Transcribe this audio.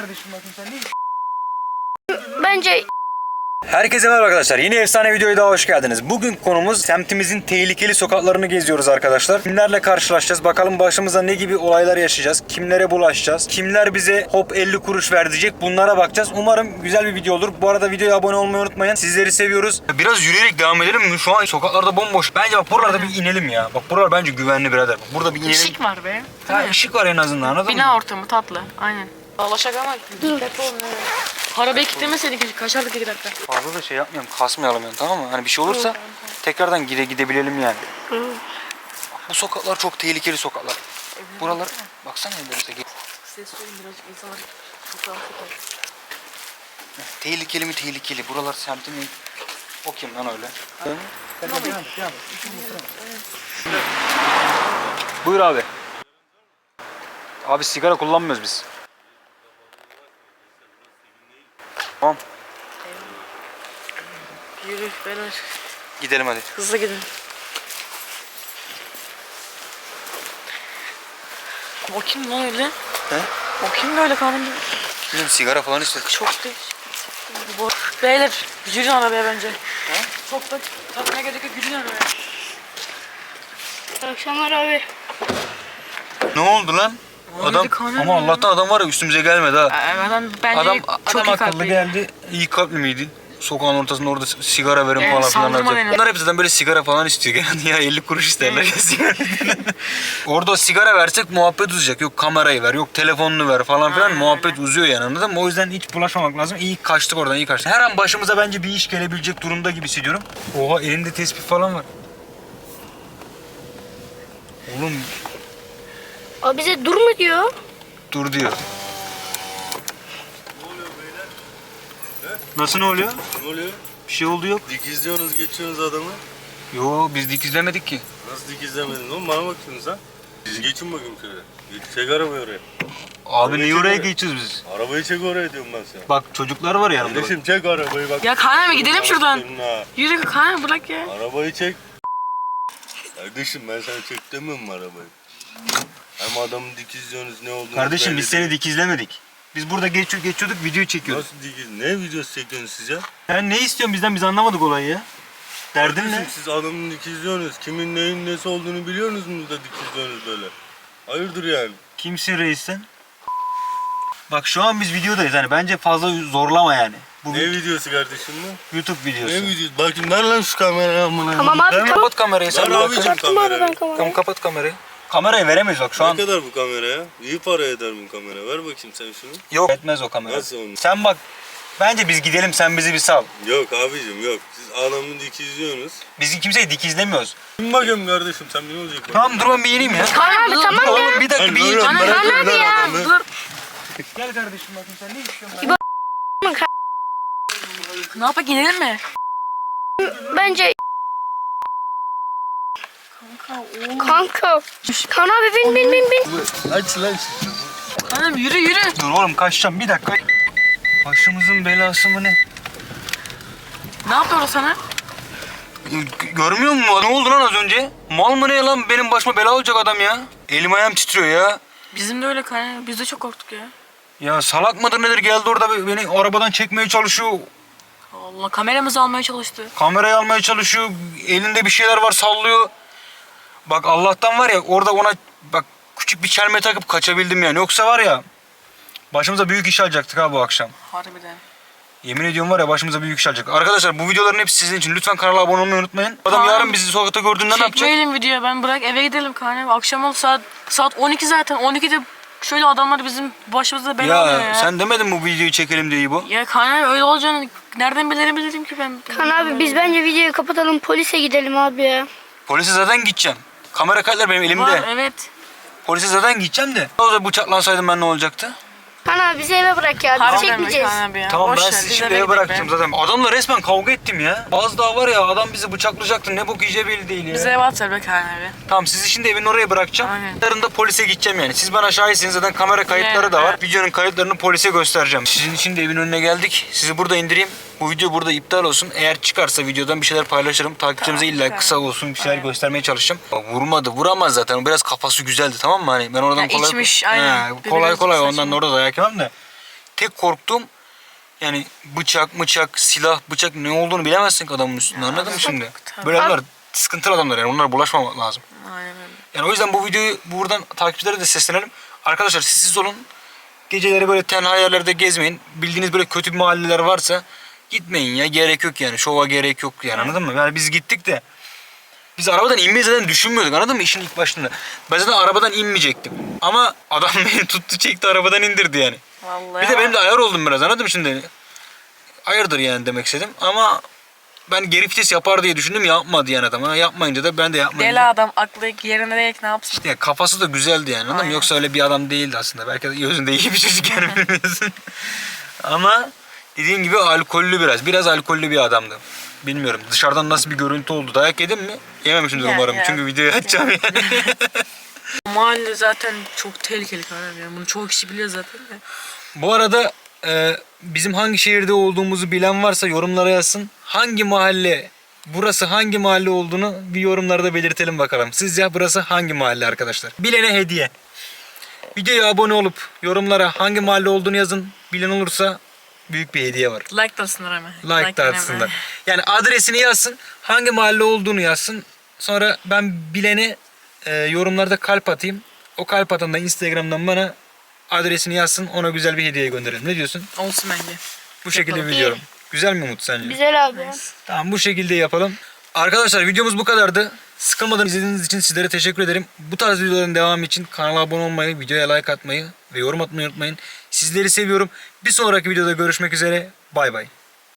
Kardeşim bakın sen ne Bence Herkese merhaba arkadaşlar. Yeni efsane videoya daha hoş geldiniz. Bugün konumuz semtimizin tehlikeli sokaklarını geziyoruz arkadaşlar. Kimlerle karşılaşacağız? Bakalım başımıza ne gibi olaylar yaşayacağız? Kimlere bulaşacağız? Kimler bize hop 50 kuruş ver diyecek? Bunlara bakacağız. Umarım güzel bir video olur. Bu arada videoya abone olmayı unutmayın. Sizleri seviyoruz. Biraz yürüyerek devam edelim mi? Şu an sokaklarda bomboş. Bence bak buralarda bir inelim ya. Bak buralar bence güvenli birader. Bak Burada bir inelim. Işık var be. Ha, ışık var en azından anladın mı? Bina ortamı tatlı. Aynen. Dolaşak ama dikkatli olun. evet. Arabayı kilitlemeseydik kaçardık iki dakika. Fazla da şey yapmayalım, kasmayalım yani tamam mı? Hani bir şey olursa tekrardan gide gidebilelim yani. Bu sokaklar çok tehlikeli sokaklar. Buralar baksana evlerimize. Ses olun birazcık insanlar çok rahatsız. Tehlikeli mi tehlikeli? Buralar semti mi? O kim lan öyle? Buyur abi. Abi sigara kullanmıyoruz biz. Tamam. Yürü beyler. Gidelim hadi. Hızlı gidin. O kim lan öyle? He? O kim böyle karnım? Bizim sigara falan istedik. Çok değişik. Bu Beyler yürüyün arabaya bence. Çok da takmaya gerek yok yürüyün arabaya. iyi akşamlar abi. Ne oldu lan? Adam ama? Allah'tan adam var ya üstümüze gelmedi ha. Adam bence Adam çok adam iyi akıllı geldi. İyi kalpli miydi? Sokağın ortasında orada sigara verin Evet, falan filan. saldırma. Bunlar hep zaten böyle sigara falan istiyor. Yani ya 50 kuruş isterler ya sigara. orada sigara versek muhabbet uzayacak. Yok kamerayı ver, yok telefonunu ver falan filan. muhabbet uzuyor yani anladın mı? O yüzden hiç bulaşmamak lazım. İyi kaçtık oradan, iyi kaçtık. Her an başımıza bence bir iş gelebilecek durumda gibi hissediyorum. Oha elinde tespih falan var. Oğlum O bize dur mu diyor? dur diyor. Nasıl ne oluyor? Ne oluyor? Bir şey oldu yok. Dikizliyorsunuz geçiyorsunuz adamı. Yo biz dikizlemedik ki. Nasıl dikizlemedin oğlum bana bakıyorsunuz ha? Siz geçin bakayım şöyle. Çek arabayı oraya. Abi niye oraya geçiyoruz biz? Arabayı çek oraya diyorum ben sana. Bak çocuklar var yanımda. Kardeşim çek arabayı bak. Ya Kaan abi gidelim şuradan. Ha. Yürü Kaan bırak ya. Arabayı çek. Kardeşim ben sana çek demiyorum arabayı? Hem adamın dikizliyorsunuz ne olduğunu Kardeşim biz seni dikizlemedik. Biz burada geçiyorduk, geçiyorduk video çekiyorduk. Nasıl dikiz? Ne videosu çekiyorsunuz siz ya? Sen ne istiyorsun bizden biz anlamadık olayı ya. Derdin ne? Kardeşim siz adamın dikizliyorsunuz. Kimin neyin nesi olduğunu biliyorsunuz mu da dikizliyorsunuz böyle? Hayırdır yani? Kimsin reis sen? Bak şu an biz videodayız hani bence fazla zorlama yani. Bu Ne videosu kardeşim bu? YouTube videosu. Ne videosu? Bakın ver lan şu kamerayı amına. Tamam abi tamam. kapat kamerayı sen. Ver abicim kamerayı. Tamam kapat kamerayı. Kamerayı veremeyiz bak şu an. Ne kadar bu kamera ya? İyi para eder bu kamera. Ver bakayım sen şunu. Yok etmez o kamera. Nasıl onu? Sen bak bence biz gidelim sen bizi bir sal. Yok abicim yok. Siz adamın dikizliyorsunuz. Biz kimseyi dikizlemiyoruz. Bin bakayım kardeşim sen ne olacak? bak? Tamam dur ben bir ineyim ya. Kaan abi tamam ya. Oğlum bir dakika Ben bir ineyim. Kaan abi ya adamı. dur. Gel kardeşim bakayım sen ne istiyorsun? Ne yapak gidelim mi? Bence Kanka kanka. Kan abi bin bin bin bin. Aç lan. Kaan abi yürü yürü. Dur oğlum kaçacağım bir dakika. Başımızın belası mı ne? Ne yapıyor o sana? Görmüyor musun? Ne oldu lan az önce? Mal mı ne lan? Benim başıma bela olacak adam ya. Elim ayağım titriyor ya. Bizim de öyle Kaan abi. Biz de çok korktuk ya. Ya salak mıdır nedir geldi orada be- beni arabadan çekmeye çalışıyor. Allah kameramızı almaya çalıştı. Kamerayı almaya çalışıyor. Elinde bir şeyler var sallıyor. Bak Allah'tan var ya orada ona bak küçük bir çelme takıp kaçabildim yani. Yoksa var ya başımıza büyük iş alacaktık ha bu akşam. Harbiden. Yemin ediyorum var ya başımıza büyük iş alacak. Arkadaşlar bu videoların hepsi sizin için. Lütfen kanala abone olmayı unutmayın. Adam Tamam. yarın bizi sokakta gördüğünde ne yapacak? Çekmeyelim videoyu ben bırak eve gidelim Kaan abi. Akşam oldu saat, saat 12 zaten. 12'de şöyle adamlar bizim başımıza bela Ya, oluyor ya. sen demedin mi bu videoyu çekelim diye bu? Ya Kaan abi öyle olacağını nereden bilebilirim ki ben? Kan abi biz bence videoyu kapatalım polise gidelim abi ya. Polise zaten gideceğim. Kamera kayıtları benim elimde. Var evet. Polise zaten gideceğim de. O zaman bıçaklansaydım ben ne olacaktı? Kan abi bizi eve bırak ya. Biz çekmeyeceğiz. Abi ya? Tamam Boş ben ver, sizi biz şimdi eve eve gidelim bırakacağım be. zaten. Adamla resmen kavga ettim ya. Az daha var ya adam bizi bıçaklayacaktı. Ne bok yiyeceği belli değil ya. Bize eve atar be Kaan abi. Tamam sizi şimdi evin oraya bırakacağım. Aynen. Yarın da polise gideceğim yani. Siz bana şahitsiniz zaten kamera kayıtları da var. Videonun kayıtlarını polise göstereceğim. Sizin için de evin önüne geldik. Sizi burada indireyim. Bu video burada iptal olsun. Eğer çıkarsa videodan bir şeyler paylaşırım. Takipçimize illa Tamam. kısa olsun bir şeyler Aynen. göstermeye çalışacağım. Vurmadı, vuramaz zaten. O biraz kafası güzeldi tamam mı? Hani ben oradan Ya kolay içmiş, aynen. He, kolay kolay saçma. ondan orada dayak yemem de. tek korktuğum yani bıçak, bıçak, silah, bıçak ne olduğunu bilemezsin ki adamın üstünde anladın mı şimdi? tabii. Böyle adamlar sıkıntılı adamlar yani onlara bulaşmamak lazım. Aynen. Yani o yüzden bu videoyu buradan takipçilere de seslenelim. Arkadaşlar sessiz olun. Geceleri böyle tenha yerlerde gezmeyin. Bildiğiniz böyle kötü bir mahalleler varsa gitmeyin ya. Gerek yok yani. Şova gerek yok yani anladın mı? Yani biz gittik de biz arabadan inmeyi zaten düşünmüyorduk anladın mı işin ilk başında. Ben zaten arabadan inmeyecektim. Ama adam beni tuttu çekti arabadan indirdi yani. Vallahi. Bir de benim de ayar oldum biraz anladın mı şimdi? Hayırdır yani demek istedim ama ben geri vites yapar diye düşündüm yapmadı yani adam. Ha, Yapmayınca da ben de yapmayınca. Deli adam aklı yerine değil ne yapsın? Ya kafası da güzeldi yani anladın mı? Yoksa öyle bir adam değildi aslında. Belki de gözünde iyi bir çocuk yani bilmiyorsun. Ama dediğin gibi alkollü biraz. Biraz alkollü bir adamdı. Bilmiyorum dışarıdan nasıl bir görüntü oldu. Dayak yedim mi? Yememişimdir Ya, umarım. ya. Çünkü videoyu açacağım yani. Mahalle zaten çok tehlikeli karar yani. Bunu çoğu kişi biliyor zaten de. Bu arada e, bizim hangi şehirde olduğumuzu bilen varsa yorumlara yazsın. Hangi mahalle, burası hangi mahalle olduğunu bir yorumlarda belirtelim bakalım. Sizce burası hangi mahalle arkadaşlar? Bilene hediye. Videoya abone olup yorumlara hangi mahalle olduğunu yazın. Bilen olursa büyük bir hediye var. Like da atsınlar hemen. Like da hemen. atsınlar. Yani adresini yazsın. Hangi mahalle olduğunu yazsın. Sonra ben bilene e, yorumlarda kalp atayım. O kalp atan da Instagram'dan bana adresini yazsın. Ona güzel bir hediye gönderelim. Ne diyorsun? Olsun bence. Bu şekilde Yapalım. biliyorum. Güzel mi Umut sence? Güzel abi. Tamam bu şekilde yapalım. Arkadaşlar videomuz bu kadardı. Sıkılmadan izlediğiniz için sizlere teşekkür ederim. Bu tarz videoların devamı için kanala abone olmayı, videoya like atmayı ve yorum atmayı unutmayın. Sizleri seviyorum. Bir sonraki videoda görüşmek üzere. Bay bay.